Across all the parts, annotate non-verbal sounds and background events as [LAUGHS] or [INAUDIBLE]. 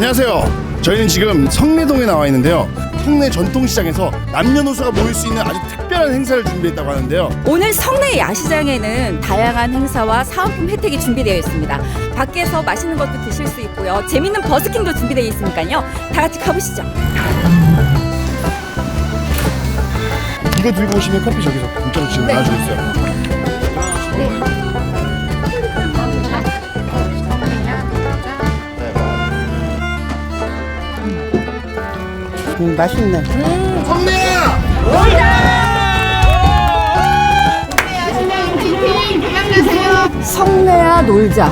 안녕하세요. 저희는 지금 성내동에 나와 있는데요. 성내 전통시장에서 남녀노소가 모일 수 있는 아주 특별한 행사를 준비했다고 하는데요. 오늘 성내 야시장에는 다양한 행사와 사은품 혜택이 준비되어 있습니다. 밖에서 맛있는 것도 드실 수 있고요. 재밌는 버스킹도 준비되어 있으니까요. 다 같이 가보시죠. 이거 들고 오시면 커피 저기서 공짜로 지금 나눠주고 있어요. 음, 맛있네. 성내야! 성내야 놀자.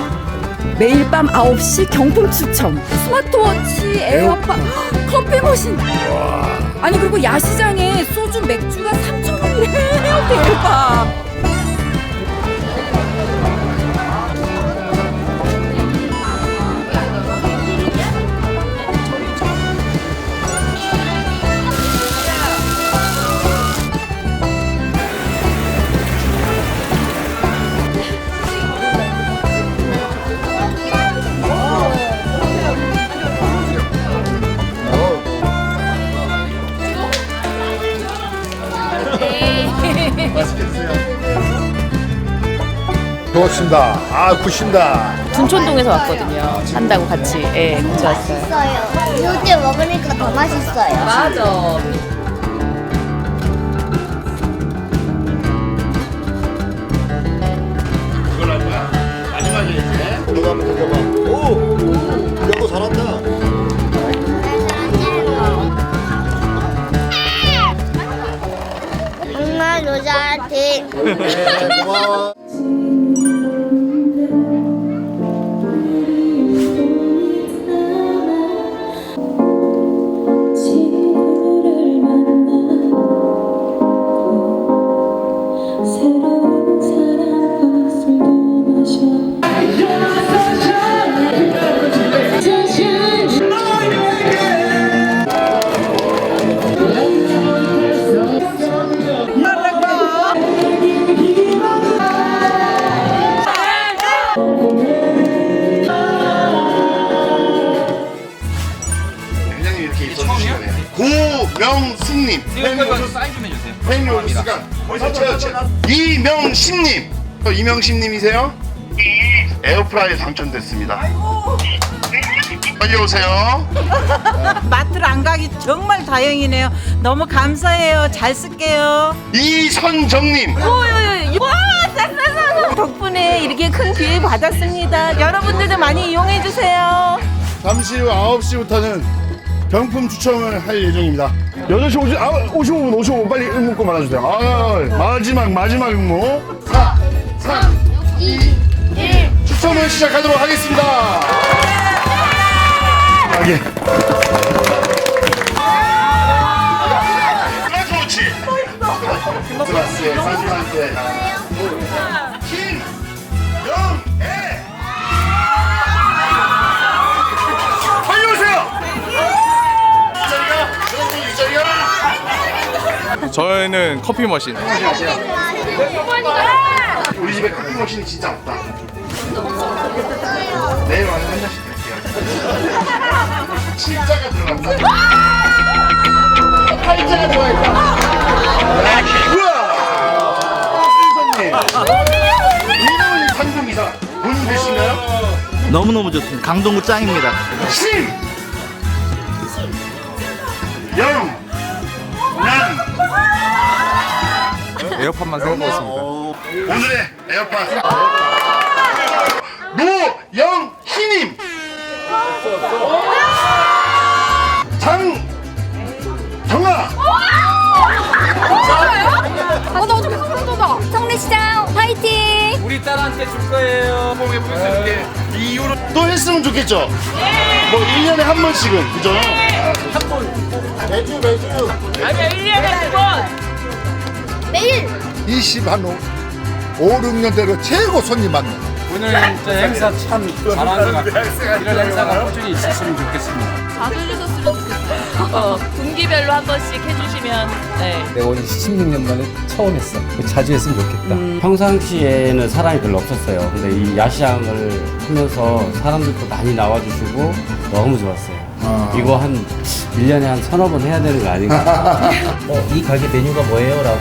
매일 밤 9시 경품 추첨. 스마트워치, 에어팟, 커피 머신. 아니 그리고 야시장에 소주, 맥주가 3,000원이래요. 대박. 좋습니다. 아, 굿신다. 둔촌동에서 왔거든요. 한다고 같이 예, 같이 왔어요. 맛있어요. 요새 먹으니까 더 맛있어요. 맞아. 엄마 노자한테 고마워. 고명숙님. 이거 사인 좀 해주세요. 팬이 오셨으니까 거기서 채워쳐. 이명신님. 어, 이명신님이세요? 에어프라이 당첨됐습니다. 빨리 오세요. 마트를 안 가기 정말 다행이네요. 너무 감사해요. 잘 쓸게요. 이선정님. 와, 싹싹싹 덕분에 이렇게 큰 기회 받았습니다. 여러분들도 많이 이용해 주세요. 잠시 후 9시부터는 경품 추첨을 할 예정입니다. 8시 50, 아, 55분, 55분 빨리 응모권 말아주세요. 아, 마지막, 마지막 응모. 4, 3, 2, 1. 추첨을 시작하도록 하겠습니다. 하게. 좋지. 플러스의 사진한테. 저희는 커피 머신. 우리 집에 커피 머신이 진짜 없다. 내일 와서 한 잔씩 드릴게요. 진짜가 들어갔다. 팔자가 들어있다. 이놈이 상금 이사 문 드시나요? 너무너무 좋습니다. 강동구 짱입니다. 10! 에어팟만 생각하겠습니다. 오늘의 에어팟. 노영희님 장 정아. 어, 나 어떻게 소름 돋아. 성내시장 화이팅! 우리 딸한테 줄 거예요. 뽕에 풀수 있게. 이 이후로 또 했으면 좋겠죠? 뭐 1년에 한 번씩은 그죠? 매주 매주. 매일 20한 5, 6년대로 최고 손님 받는 오늘 진짜 행사 참 잘한 것 같아요. 이런 행사가 꾸준히 있었으면 좋겠습니다. 다 들리셨으면 좋겠어요. 어, 분기별로 한 번씩 해주시면 네. 내가 오늘 16년 만에 처음 했어. 자주 했으면 좋겠다. 음, 평상시에는 사람이 별로 없었어요. 근데 이 야시장을 하면서 사람들도 많이 나와주시고 너무 좋았어요. 이거 한 1년에 한 서너 번 해야 되는 거 아닌가. [LAUGHS] 어, 이 가게 메뉴가 뭐예요? 라고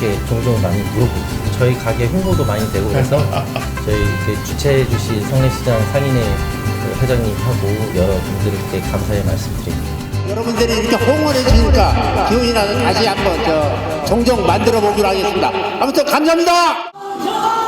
이렇게 종종 많이 물어보고 저희 가게 홍보도 많이 되고 그래서 저희 이렇게 주최해 주신 성내시장 상인회 그 회장님하고 여러분들께 감사의 말씀 드립니다. 여러분들이 이렇게 홍원해 주니까 기운이 나서 다시 한번 저 종종 만들어 보기로 하겠습니다. 아무튼 감사합니다.